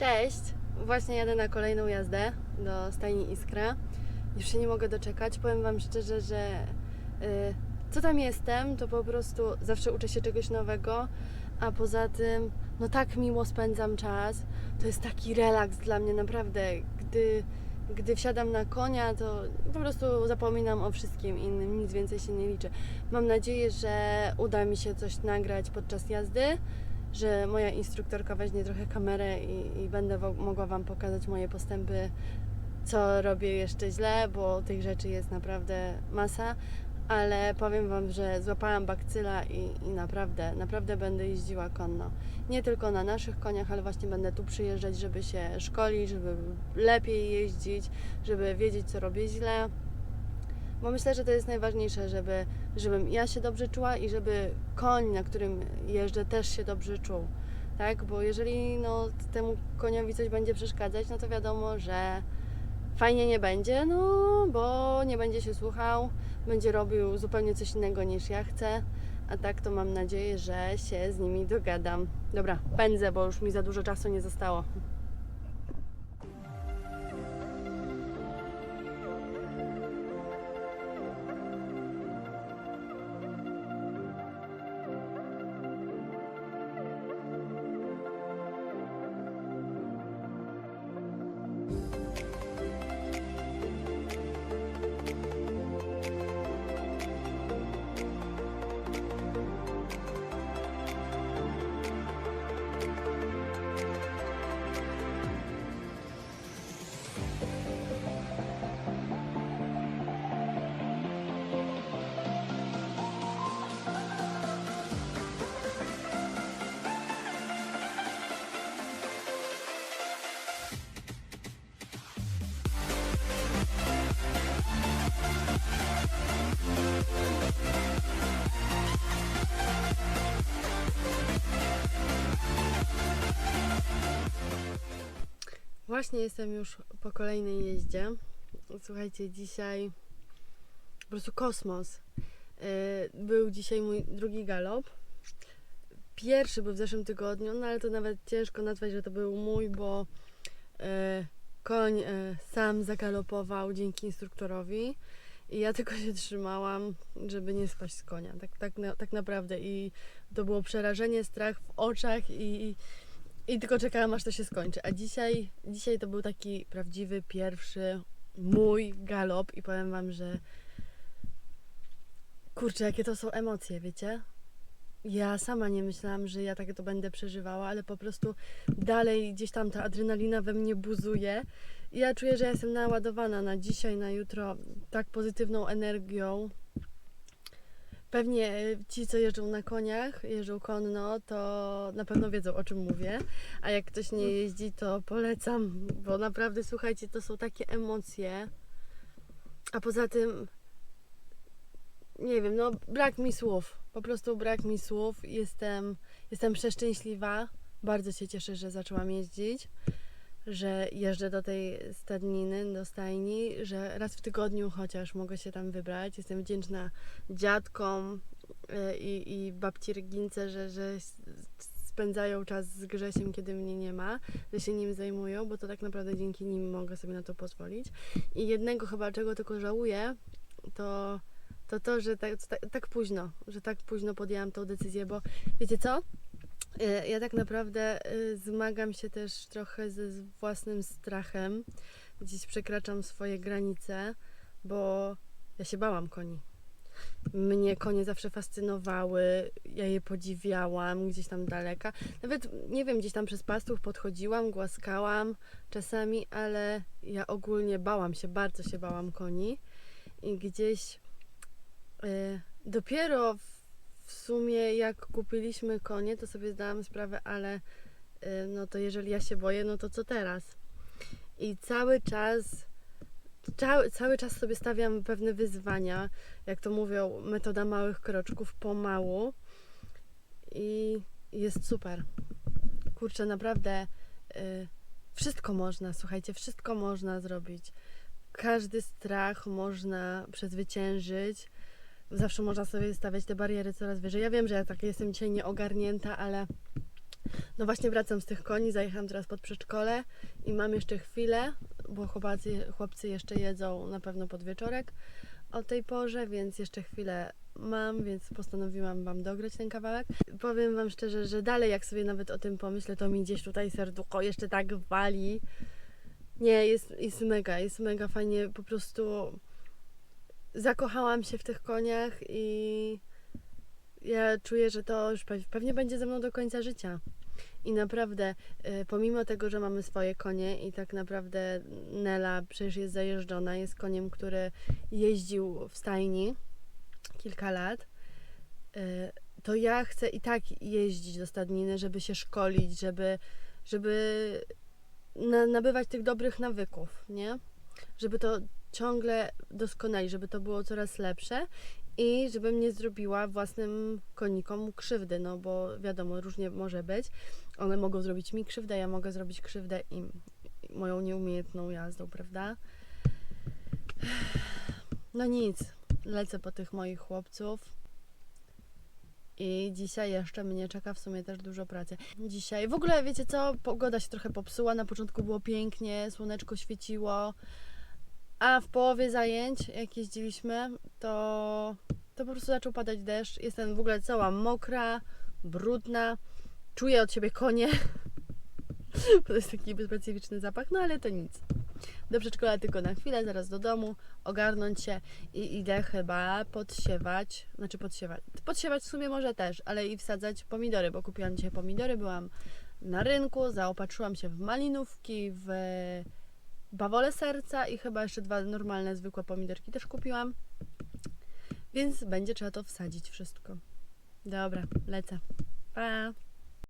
Cześć! Właśnie jadę na kolejną jazdę do stajni Iskra. Już się nie mogę doczekać. Powiem Wam szczerze, że y, co tam jestem, to po prostu zawsze uczę się czegoś nowego, a poza tym, no tak miło spędzam czas. To jest taki relaks dla mnie, naprawdę. Gdy, gdy wsiadam na konia, to po prostu zapominam o wszystkim innym, nic więcej się nie liczy. Mam nadzieję, że uda mi się coś nagrać podczas jazdy że moja instruktorka weźmie trochę kamerę i, i będę mogła Wam pokazać moje postępy, co robię jeszcze źle, bo tych rzeczy jest naprawdę masa, ale powiem Wam, że złapałam bakcyla i, i naprawdę, naprawdę będę jeździła konno. Nie tylko na naszych koniach, ale właśnie będę tu przyjeżdżać, żeby się szkolić, żeby lepiej jeździć, żeby wiedzieć, co robię źle. Bo myślę, że to jest najważniejsze, żeby, żebym ja się dobrze czuła i żeby koń, na którym jeżdżę, też się dobrze czuł. Tak? Bo jeżeli no, temu koniowi coś będzie przeszkadzać, no to wiadomo, że fajnie nie będzie, no bo nie będzie się słuchał, będzie robił zupełnie coś innego niż ja chcę. A tak to mam nadzieję, że się z nimi dogadam. Dobra, pędzę, bo już mi za dużo czasu nie zostało. Właśnie jestem już po kolejnej jeździe. Słuchajcie, dzisiaj po prostu kosmos. Yy, Był dzisiaj mój drugi galop. Pierwszy był w zeszłym tygodniu, no ale to nawet ciężko nazwać, że to był mój, bo yy, koń yy, sam zagalopował dzięki instruktorowi. I ja tylko się trzymałam, żeby nie spaść z konia. Tak, tak, tak naprawdę. I to było przerażenie, strach w oczach i, i tylko czekałam, aż to się skończy. A dzisiaj, dzisiaj to był taki prawdziwy, pierwszy mój galop i powiem Wam, że kurczę, jakie to są emocje, wiecie? Ja sama nie myślałam, że ja takie to będę przeżywała, ale po prostu dalej gdzieś tam ta adrenalina we mnie buzuje. I ja czuję, że ja jestem naładowana na dzisiaj, na jutro tak pozytywną energią. Pewnie e, ci, co jeżdżą na koniach, jeżdżą konno, to na pewno wiedzą, o czym mówię. A jak ktoś nie jeździ, to polecam, bo naprawdę, słuchajcie, to są takie emocje. A poza tym, nie wiem, no brak mi słów. Po prostu brak mi słów. Jestem, jestem przeszczęśliwa. Bardzo się cieszę, że zaczęłam jeździć, że jeżdżę do tej stadniny, do stajni, że raz w tygodniu chociaż mogę się tam wybrać. Jestem wdzięczna dziadkom y, i, i babci Regince, że, że spędzają czas z Grzesiem, kiedy mnie nie ma, że się nim zajmują, bo to tak naprawdę dzięki nim mogę sobie na to pozwolić. I jednego chyba, czego tylko żałuję, to to, to że tak, tak, tak późno, że tak późno podjęłam tą decyzję, bo wiecie co? Y, Ja tak naprawdę y, zmagam się też trochę ze własnym strachem. Gdzieś przekraczam swoje granice, bo ja się bałam koni. Mnie konie zawsze fascynowały, ja je podziwiałam gdzieś tam daleka. Nawet, nie wiem, gdzieś tam przez pastów podchodziłam, głaskałam czasami, ale ja ogólnie bałam się, bardzo się bałam koni. I gdzieś y, dopiero w, w sumie jak kupiliśmy konie, to sobie zdałam sprawę, ale y, no to jeżeli ja się boję, no to co teraz? I cały czas cały, cały czas sobie stawiam pewne wyzwania, jak to mówią, metoda małych kroczków pomału i jest super. Kurczę, naprawdę y, wszystko można, słuchajcie, wszystko można zrobić. Każdy strach można przezwyciężyć. Zawsze można sobie stawiać te bariery coraz wyżej. Ja wiem, że ja tak jestem dzisiaj nieogarnięta, ale No właśnie wracam z tych koni, zajechałam teraz pod przedszkole i mam jeszcze chwilę, bo chłopacy, chłopcy jeszcze jedzą na pewno pod wieczorek o tej porze, więc jeszcze chwilę mam, więc postanowiłam Wam dograć ten kawałek. Powiem Wam szczerze, że dalej jak sobie nawet o tym pomyślę, to mi gdzieś tutaj serducho jeszcze tak wali. Nie, jest, jest mega, jest mega fajnie, po prostu zakochałam się w tych koniach i ja czuję, że to już pe- pewnie będzie ze mną do końca życia. I naprawdę, y, pomimo tego, że mamy swoje konie i tak naprawdę Nela przecież jest zajeżdżona, jest koniem, który jeździł w stajni kilka lat, y, to ja chcę i tak jeździć do stadniny, żeby się szkolić, żeby, żeby na, nabywać tych dobrych nawyków, nie? Żeby to ciągle doskonalić, żeby to było coraz lepsze i żebym nie zrobiła własnym konikom krzywdy, no bo wiadomo, różnie może być. One mogą zrobić mi krzywdę, ja mogę zrobić krzywdę im moją nieumiejętną jazdą, prawda? No nic, lecę po tych moich chłopców. I dzisiaj jeszcze mnie czeka w sumie też dużo pracy. Dzisiaj, w ogóle wiecie co, pogoda się trochę popsuła. Na początku było pięknie, słoneczko świeciło, a w połowie zajęć, jak jeździliśmy, to, to po prostu zaczął padać deszcz. Jestem w ogóle cała mokra, brudna, czuję od siebie konie. To jest taki bezspecyficzny zapach, no ale to nic. Do przedszkola tylko na chwilę, zaraz do domu, ogarnąć się i idę chyba podsiewać, znaczy podsiewać, podsiewać w sumie może też, ale i wsadzać pomidory, bo kupiłam dzisiaj pomidory, byłam na rynku, zaopatrzyłam się w malinówki, w bawole serca i chyba jeszcze dwa normalne, zwykłe pomidorki też kupiłam. Więc będzie trzeba to wsadzić wszystko. Dobra, lecę. Pa!